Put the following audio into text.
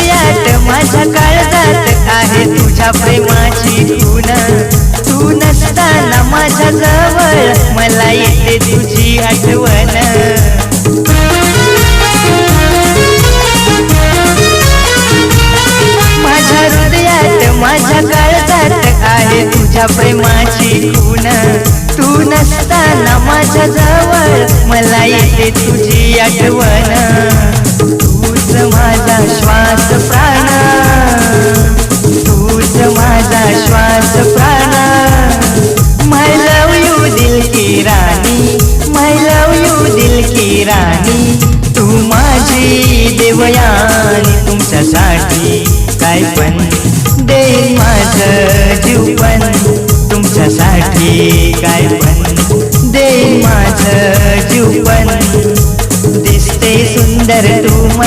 माझ्या काळजात आहे तुझ्या प्रेमाची खून तू नसताना माझ्या जवळ मला येते तुझी आठवण. माझ्या हृदयात माझ्या काळजात आहे तुझ्या प्रेमाची खून तू नसताना माझ्या जवळ मला येते तुझी आठवण. की राणी. तू माझी देवयानी तुमच्यासाठी काय पण दे माझ जीव पण तुमच्यासाठी काय पण दे माझ जीव पण दिसते सुंदर तू